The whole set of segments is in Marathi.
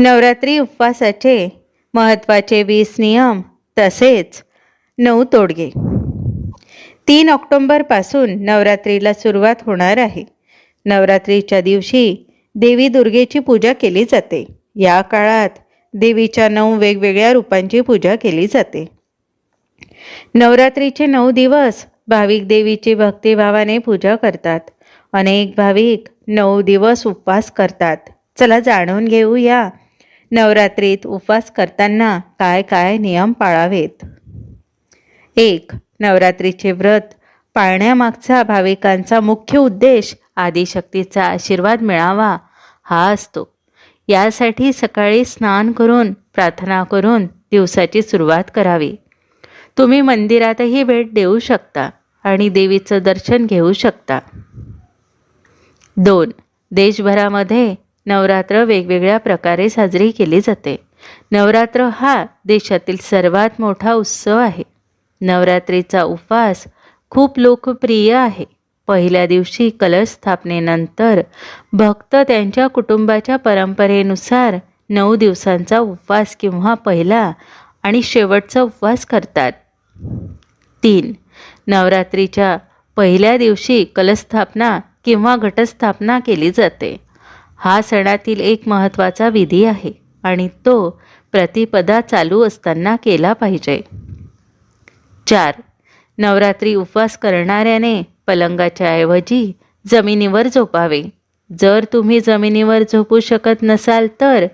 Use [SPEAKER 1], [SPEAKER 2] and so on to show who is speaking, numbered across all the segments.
[SPEAKER 1] नवरात्री उपवासाचे महत्त्वाचे वीस नियम तसेच नऊ तोडगे. तीन ऑक्टोंबरपासून नवरात्रीला सुरुवात होणार आहे. नवरात्रीच्या दिवशी देवी दुर्गेची पूजा केली जाते. या काळात देवीच्या नऊ वेगवेगळ्या रूपांची पूजा केली जाते. नवरात्रीचे नऊ दिवस भाविक देवीची भक्तिभावाने पूजा करतात. अनेक भाविक नऊ दिवस उपवास करतात. चला जाणून घेऊया नवरात्रीत उपवास करताना काय काय नियम पाळावेत? एक नवरात्रीचे व्रत पाळण्यामागचा भाविकांचा मुख्य उद्देश आदिशक्तीचा आशीर्वाद मिळावा हा असतो. यासाठी सकाळी स्नान करून प्रार्थना करून दिवसाची सुरुवात करावी. तुम्ही मंदिरातही भेट देऊ शकता आणि देवीचं दर्शन घेऊ शकता. दोन देशभरामध्ये नवरात्र वेगवेगळ्या प्रकारे साजरी केली जाते. नवरात्र हा देशातील सर्वात मोठा उत्सव आहे. नवरात्रीचा उपवास खूप लोकप्रिय आहे. पहिल्या दिवशी कलश स्थापनेनंतर भक्त त्यांच्या कुटुंबाच्या परंपरेनुसार नऊ दिवसांचा उपवास किंवा पहिला आणि शेवटचा उपवास करतात. तीन नवरात्रीच्या पहिल्या दिवशी कलस्थापना किंवा घटस्थापना केली जाते. हा सणातील एक महत्त्वाचा विधी आहे आणि तो प्रतिपदा चालू असताना केला पाहिजे. चार. नवरात्री उपवास करणाऱ्याने पलंगाच्या ऐवजी जमिनीवर झोपावे. जर तुम्ही जमिनीवर झोपू शकत नसाल तर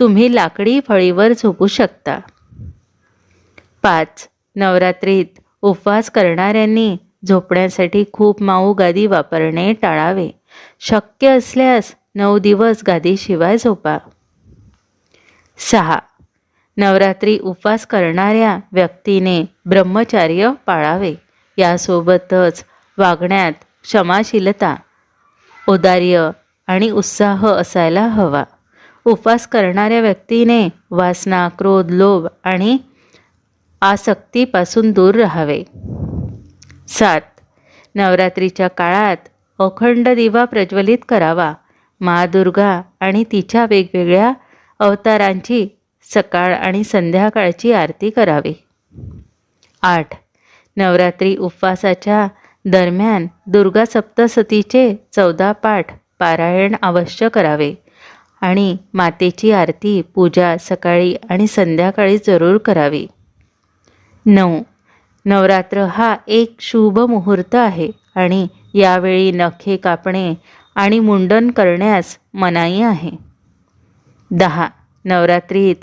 [SPEAKER 1] तुम्ही लाकडी फळीवर झोपू शकता. पाच. नवरात्रीत उपवास करणाऱ्यांनी झोपण्यासाठी खूप माऊ गादी वापरणे टाळावे. शक्य असल्यास नऊ दिवस गादीशिवाय झोपा. सहा. नवरात्री उपवास करणाऱ्या व्यक्तीने ब्रह्मचार्य पाळावे. यासोबतच वागण्यात क्षमाशीलता औदार्य आणि उत्साह असायला हवा. उपवास करणाऱ्या व्यक्तीने वासना क्रोध लोभ आणि आसक्तीपासून दूर राहावे. सात. नवरात्रीच्या काळात अखंड दिवा प्रज्वलित करावा. दुर्गा आणि तिच्या वेगवेगळ्या अवतारांची सकाळ आणि संध्याकाळची आरती करावी. आठ. नवरात्री उपवासाच्या दरम्यान दुर्गा सप्तसतीचे चौदा पाठ पारायण अवश्य करावे आणि मातेची आरती पूजा सकाळी आणि संध्याकाळी जरूर करावी. नऊ. नवरात्र हा एक शुभ मुहूर्त आहे आणि यावेळी नखे कापणे आणि मुंडन करण्यास मनाई आहे. दहा. नवरात्रीत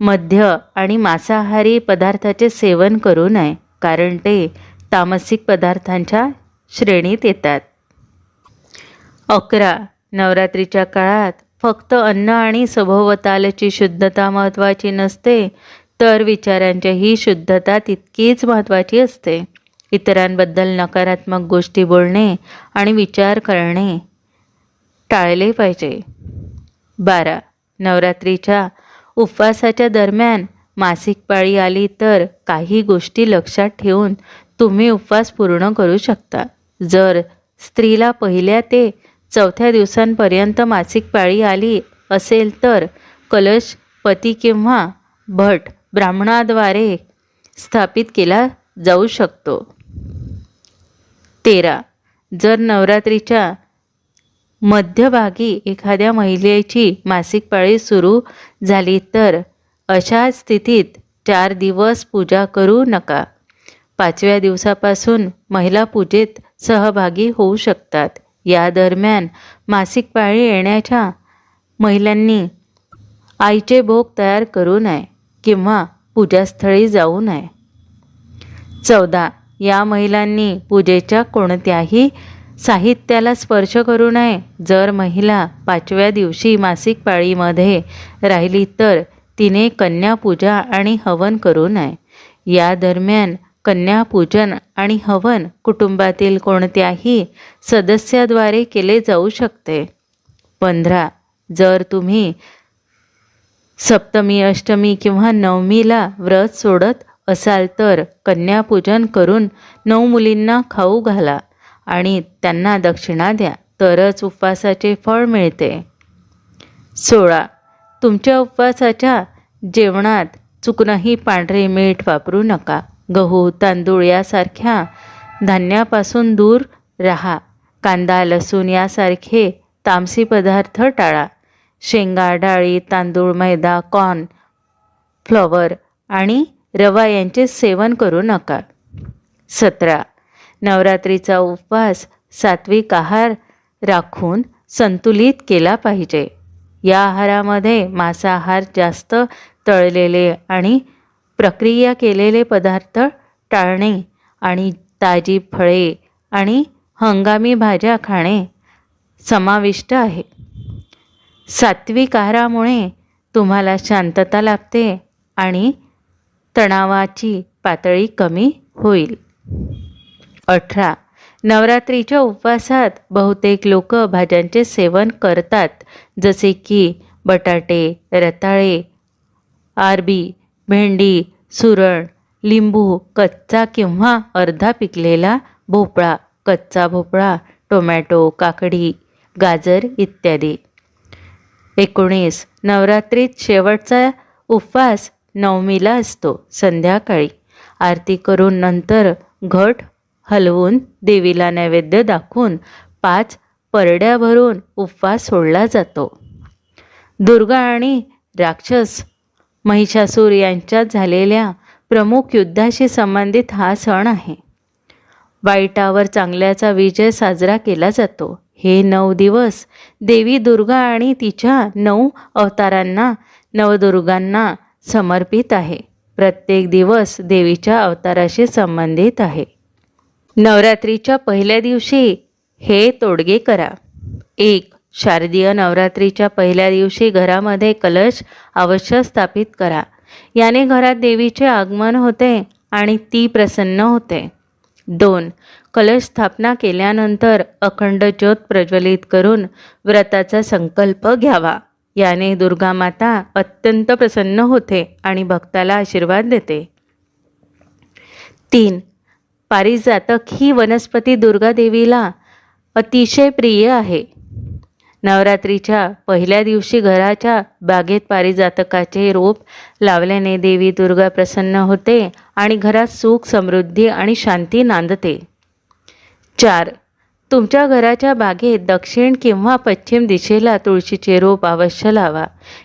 [SPEAKER 1] मध्य आणि मांसाहारी पदार्थाचे सेवन करू नये कारण ते तामसिक पदार्थांच्या श्रेणीत येतात. अकरा. नवरात्रीच्या काळात फक्त अन्न आणि सभोवतालची शुद्धता महत्त्वाची नसते तर विचारांचीही शुद्धता तितकीच महत्त्वाची असते. इतरांबद्दल नकारात्मक गोष्टी बोलणे आणि विचार करणे टाळले पाहिजे. बारा. नवरात्रीच्या उपवासाच्या दरम्यान मासिक पाळी आली तर काही गोष्टी लक्षात ठेवून तुम्ही उपवास पूर्ण करू शकता. जर स्त्रीला पहिल्या ते चौथ्या दिवसांपर्यंत मासिक पाळी आली असेल तर कलश पती किंवा भट ब्राह्मणाद्वारे स्थापित केला जाऊ शकतो. तेरा. जर नवरात्रीच्या मध्यभागी एखाद्या महिलेची मासिक पाळी सुरू झाली तर अशा स्थितीत चार दिवस पूजा करू नका. पाचव्या दिवसापासून महिला पूजेत सहभागी होऊ शकतात. या दरम्यान मासिक पाळी येण्याच्या महिलांनी आईचे भोग तयार करू नये किंवा पूजास्थळी जाऊ नये. चौदा. या महिलांनी पूजेच्या कोणत्याही साहित्याला स्पर्श करू नये. जर महिला पाचव्या दिवशी मासिक पाळीमध्ये राहिली तर तिने कन्यापूजा आणि हवन करू नये. या दरम्यान कन्यापूजन आणि हवन कुटुंबातील कोणत्याही सदस्याद्वारे केले जाऊ शकते. पंधरा जर तुम्ही सप्तमी अष्टमी किंवा नवमीला व्रत सोडत असाल तर कन्यापूजन करून नऊ मुलींना खाऊ घाला. आणि त्यांना दक्षिणा द्या तरच उपवासाचे फळ मिळते. सोळा. तुमच्या उपवासाच्या जेवणात चुकूनही पांढरे मीठ वापरू नका. गहू तांदूळ यासारख्या धान्यापासून दूर राहा. कांदा लसूण यासारखे तामसी पदार्थ टाळा. शेंगा डाळी तांदूळ मैदा कॉर्न फ्लॉवर आणि रवा यांचे सेवन करू नका. सतरा. नवरात्रीचा उपवास सात्विक आहार राखून संतुलित केला पाहिजे. या आहारामध्ये मांसाहार जास्त तळलेले आणि प्रक्रिया केलेले पदार्थ टाळणे आणि ताजी फळे आणि हंगामी भाज्या खाणे समाविष्ट आहे. सात्विक आहारामुळे तुम्हाला शांतता लाभते आणि तणावाची पातळी कमी होईल. अठरा. नवरात्रीच्या उपवासात बहुतेक लोक भाज्यांचे सेवन करतात जसे की बटाटे रताळे आरबी भेंडी सुरण लिंबू कच्चा किंवा अर्धा पिकलेला भोपळा कच्चा भोपळा टोमॅटो काकडी गाजर इत्यादी. एकोणीस. नवरात्रीत शेवटचा उपवास नवमीला असतो संध्याकाळी. आरती करून नंतर घट हलवून देवीला नैवेद्य दाखवून पाच परड्या भरून उपवास सोडला जातो. दुर्गा आणि राक्षस महिषासूर यांच्यात झालेल्या प्रमुख युद्धाशी संबंधित हा सण आहे. वाईटावर चांगल्याचा विजय साजरा केला जातो. हे नऊ दिवस देवी दुर्गा आणि तिच्या नऊ अवतारांना नवदुर्गांना समर्पित आहे. प्रत्येक दिवस देवीच्या अवताराशी संबंधित आहे. नवरात्रीच्या पहिल्या दिवशी हे तोडगे करा. एक शारदीय नवरात्रीच्या पहिल्या दिवशी घरामध्ये कलश अवश्य स्थापित करा. याने घरात देवीचे आगमन होते आणि ती प्रसन्न होते. दोन कलश स्थापना केल्यानंतर अखंड ज्योत प्रज्वलित करून व्रताचा संकल्प घ्यावा. याने दुर्गा माता अत्यंत प्रसन्न होते आणि भक्ताला आशीर्वाद देते. तीन पारिजातक ही वनस्पती दुर्गा देवीला अतिशय प्रिय आहे. नवरात्रीच्या पहिल्या दिवशी घराच्या बागेत पारिजातकाचे रोप लावल्याने देवी दुर्गा प्रसन्न होते आणि घरात सुख समृद्धी आणि शांती नांदते. चार तुमच्या घराच्या बागेत दक्षिण किंवा पश्चिम दिशेला तुळशीचे रोप अवश्य लावा.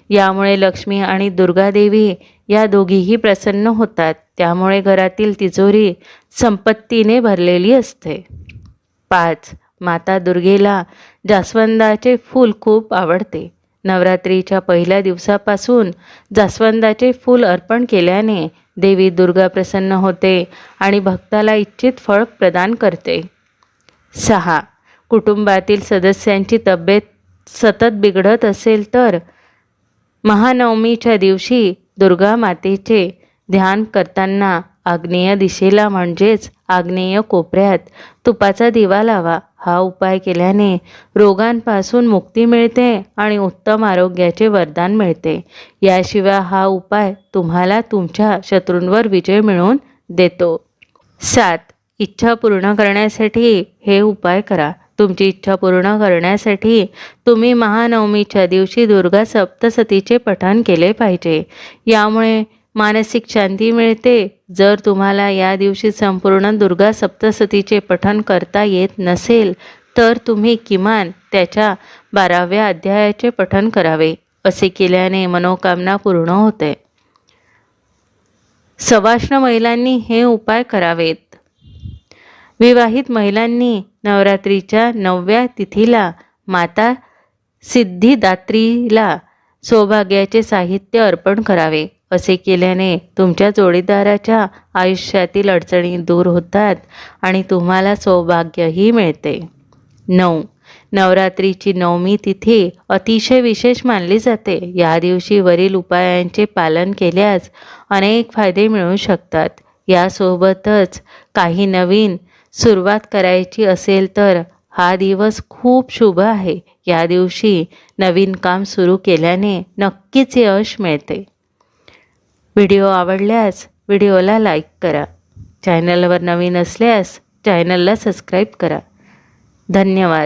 [SPEAKER 1] यामुळे लक्ष्मी आणि दुर्गादेवी या दोघीही प्रसन्न होतात. त्यामुळे घरातील तिजोरी संपत्तीने भरलेली असते. पाच. माता दुर्गेला जास्वंदाचे फूल खूप आवडते. नवरात्रीच्या पहिल्या दिवसापासून जास्वंदाचे फूल अर्पण केल्याने देवी दुर्गा प्रसन्न होते आणि भक्ताला इच्छित फळ प्रदान करते. सहा. कुटुंबातील सदस्यांची तब्येत सतत बिघडत असेल तर महानवमीच्या दिवशी दुर्गा मातेचे ध्यान करताना आग्नेय दिशेला म्हणजेच आग्नेय कोपऱ्यात तुपाचा दिवा लावा. हा उपाय केल्याने रोगांपासून मुक्ती मिळते आणि उत्तम आरोग्याचे वरदान मिळते. याशिवाय हा उपाय तुम्हाला तुमच्या शत्रूंवर विजय मिळवून देतो. सात. इच्छा पूर्ण करण्यासाठी हे उपाय करा. तुमची इच्छा पूर्ण करण्यासाठी तुम्ही महानवमीच्या दिवशी दुर्गा सप्तसतीचे पठण केले पाहिजे. यामुळे मानसिक शांती मिळते. जर तुम्हाला या दिवशी संपूर्ण दुर्गा सप्तसतीचे पठण करता येत नसेल तर तुम्ही किमान त्याच्या बाराव्या अध्यायाचे पठण करावे असे केल्याने मनोकामना पूर्ण होते. सवाष्ण महिलांनी हे उपाय करावेत. विवाहित महिलांनी नवरात्रीच्या नवव्या तिथीला माता सिद्धिदात्रीला सौभाग्याचे साहित्य अर्पण करावे असे केल्याने तुमच्या जोडीदाराच्या आयुष्यातील अडचणी दूर होतात आणि तुम्हाला सौभाग्यही मिळते. नऊ. नवरात्रीची नवमी तिथी अतिशय विशेष मानली जाते. या दिवशी वरील उपायांचे पालन केल्यास अनेक फायदे मिळू शकतात. यासोबतच काही नवीन सुरुवात करायची असेल तर हा दिवस खूप शुभ आहे. या दिवशी नवीन काम सुरू केल्याने नक्कीच यश मिळते. व्हिडिओ आवडल्यास व्हिडिओला लाईक करा. चॅनलवर नवीन असल्यास चॅनलला सबस्क्राईब करा. धन्यवाद.